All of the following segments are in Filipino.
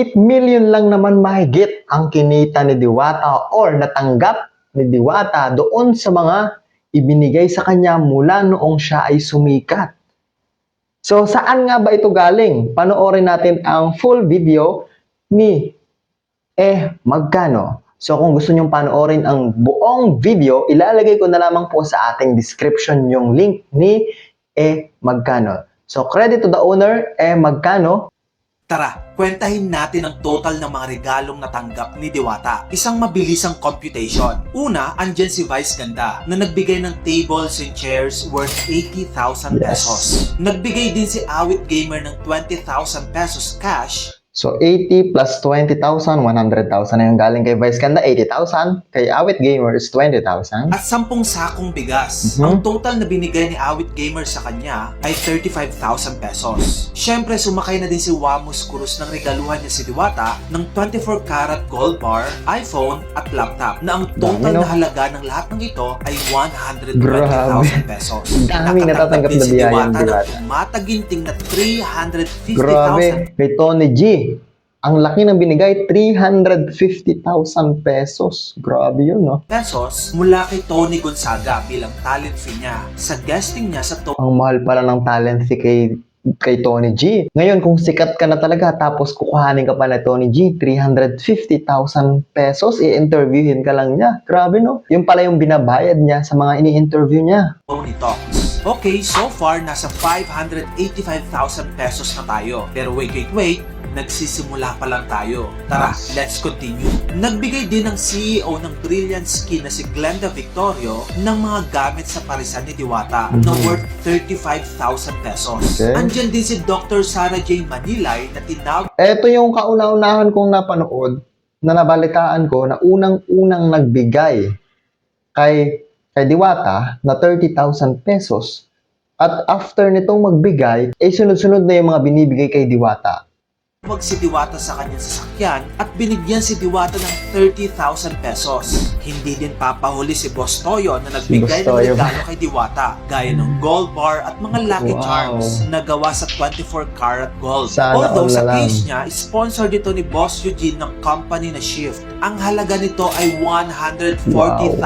8 million lang naman mahigit ang kinita ni Diwata or natanggap ni Diwata doon sa mga ibinigay sa kanya mula noong siya ay sumikat. So, saan nga ba ito galing? Panoorin natin ang full video ni Eh Magkano. So, kung gusto nyong panoorin ang buong video, ilalagay ko na lamang po sa ating description yung link ni Eh Magkano. So, credit to the owner, Eh Magkano. Tara, kwentahin natin ang total ng mga regalong natanggap ni Diwata. Isang mabilisang computation. Una, andyan si Vice Ganda na nagbigay ng tables and chairs worth 80,000 Yes. pesos. Nagbigay din si Awit Gamer ng 20,000 pesos cash So, 80 plus 20,000, 100,000 na yung galing kay Vice Ganda, 80,000. Kay Awit Gamer is 20,000. at 10 sakong bigas. Mhm. Ang total na binigay ni Awit Gamer sa kanya ay 35,000 pesos. Siyempre, sumakay na din si Wamus Cruz ng regaluhan niya si Diwata ng 24 karat gold bar, iPhone at laptop na ang total Dami, no? na halaga ng lahat ng ito ay 120,000 pesos. Daming natatanggap na si biyayang Diwata ng mataginting na 350,000 Grabe, kay Tony G. Ang laki ng binigay, 350,000 pesos. Grabe yun, no? pesos mula kay Tony Gonzaga bilang talent fee niya sa guesting niya sa Ang mahal pala ng talent fee kay kay Tony G. Ngayon, kung sikat ka na talaga, tapos kukuhanin ka pa na Tony G, 350,000 pesos, i-interviewin ka lang niya. Grabe, no? Yung pala yung binabayad niya sa mga ini-interview niya. Tony Talks. Okay, so far nasa 585,000 pesos na tayo. Pero wait, wait, wait, nagsisimula pa lang tayo. Tara, let's continue. Nagbigay din ng CEO ng Brilliant Skin na si Glenda Victorio ng mga gamit sa parisan ni Diwata na Mhm. worth 35,000 pesos. Okay. Andyan din si Dr. Sarah J. Manilay na tinawag Ito yung kauna-unahan kong napanood na nabalitaan ko na unang-unang nagbigay kay, kay Diwata na 30,000 pesos. At after nitong magbigay, eh sunod-sunod na yung mga binibigay kay Diwata. Si Diwata sa kanyang sasakyan at binigyan si Diwata ng 30,000 pesos. Hindi din papahuli si Boss Toyo na nagbigay Si ng regalo kay Diwata gaya ng gold bar at mga lucky Wow. charms na gawa sa 24 karat gold. Sana Although sa case niya, sponsored ito ni Boss Eugene ng company na Shift. Ang halaga nito ay 140,000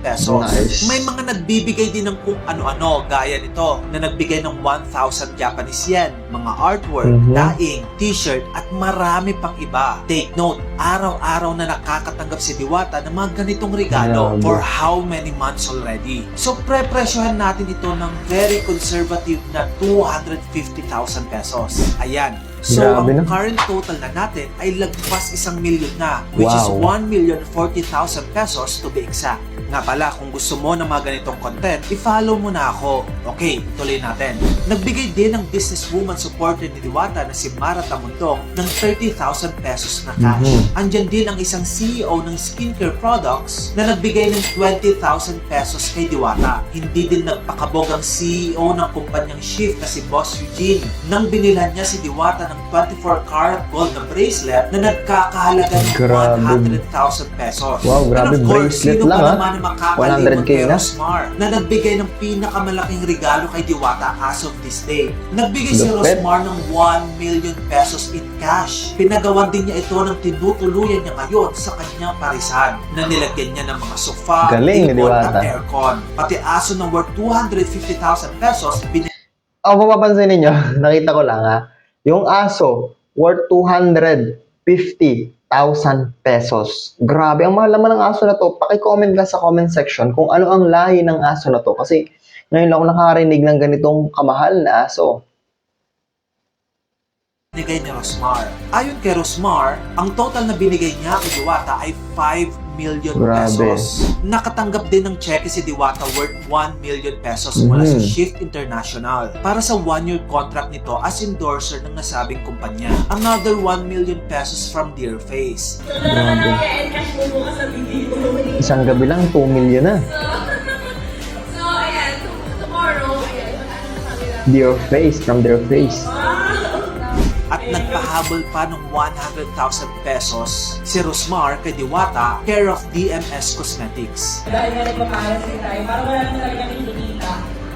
pesos. Nice. May mga nagbibigay din ng kung ano-ano gaya nito na nagbigay ng 1,000 Japanese yen, mga artwork, Mhm. daing, t-shirt at marami pang iba. Take note, araw-araw na nakakatanggap si Diwata ng mga ganitong regalo for how many months already. So pre-presyohan natin ito ng very conservative na 250,000 pesos. Ayan. So, Grabe ang na. current total na natin ay lagpas isang milyon na, which is Wow. 1,040,000 pesos to be exact. Nga pala, kung gusto mo ng mga ganitong content, i-follow mo na ako. Okay, tuloy natin. Nagbigay din ng businesswoman supporter ni Diwata na si Mara Tamundong ng 30,000 pesos na cash. Mhm. Andyan din ang isang CEO ng skincare products na nagbigay ng 20,000 pesos kay Diwata. Hindi din nagpakabog ang CEO ng kumpanyang Shift na si Boss Eugene nang binilan niya si Diwata ng 24 karat gold na bracelet na nagkakahalaga ng Grabe. 100,000 pesos. Wow, grabe, And of course, bracelet sino lang, pa ah. naman ang makakalimutan 100K kay na. Rosmar na nagbigay ng pinakamalaking regalo kay Diwata as of this day. Nagbigay si. Rosmar ng 1 million pesos in cash. Pinagawan din niya ito ng tinutuluyan niya ngayon sa kanyang parisan na nilagyan niya ng mga sofa, Galing table at aircon. Pati aso ng worth 250,000 pesos, bin- Ang mapapansin ninyo, nakita ko lang ha, yung aso worth 250,000 pesos. Grabe, ang mahal naman ng aso na to. Paki-comment ka sa comment section kung ano ang lahi ng aso na to. Kasi ngayon lang ako nakarinig ng ganitong kamahal na aso. binigay ni Rosmar. Ayon kay Rosmar, ang total na binigay niya kay Diwata ay 5 million Grabe. pesos. Nakatanggap din ng cheque si Diwata worth 1 million pesos mula sa Mhm. Shift International para sa one-year contract nito as endorser ng nasabing kumpanya. Another 1 million pesos from Dearface. Grabe. Isang gabi lang, 2 million na. So, ayan, tomorrow, ayan. Dear face, from their face. At nagpahabol pa ng 100,000 pesos si Rosmar kay Diwata, care of DMS Cosmetics. Dahil nga nagpaparasin tayo, parang wala naman talaga kami.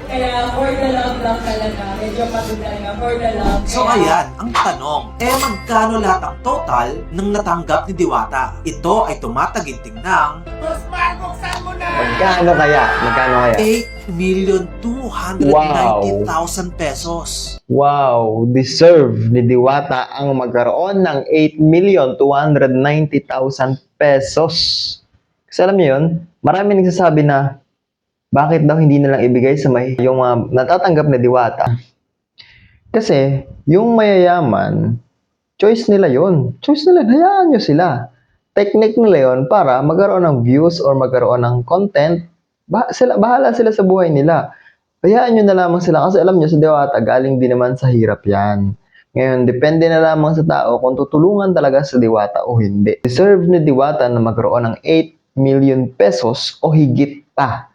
Kaya for the love lang talaga. Medyo pagod talaga for the love. So Kaya- ayan, ang tanong, eh magkano lahat ang total ng natanggap ni Diwata? Ito ay tumataginting ng Magkano kaya? Magkano kaya? 8,290,000 pesos. Wow, deserve ni Diwata ang magkaroon ng 8,290,000 pesos. Kasi alam niyo yun, marami nagsasabi na bakit daw hindi nilang ibigay sa may yung mga natatanggap na Diwata. Kasi yung mayayaman, choice nila yon. Choice nila, hayaan nyo sila. Technique nila yon para magkaroon ng views or magkaroon ng content. Ba sila, bahala sila sa buhay nila. Hayaan nyo na lamang sila kasi alam nyo sa Diwata, galing din naman sa hirap yan. Ngayon, depende na lamang sa tao kung tutulungan talaga sa Diwata o hindi. Deserve ni Diwata na magkaroon ng 8 million pesos o higit pa.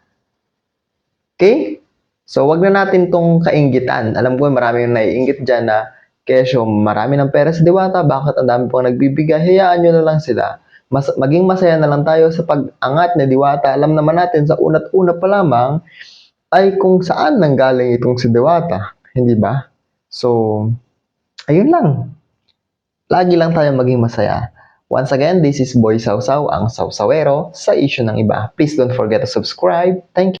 Okay? So, wag na natin tong kainggitan. Alam ko marami yung naiingit dyan na kesyo marami ng pera sa Diwata, bakit ang dami pang nagbibigay? Hayaan nyo na lang sila. Mas, maging masaya na lang tayo sa pag-angat ni Diwata. Alam naman natin sa una't una pa lamang ay kung saan nanggaling itong si Diwata. Hindi ba? So, ayun lang. Lagi lang tayo maging masaya. Once again, this is Boy Sausaw, ang Sausawero sa issue ng iba. Please don't forget to subscribe. Thank you.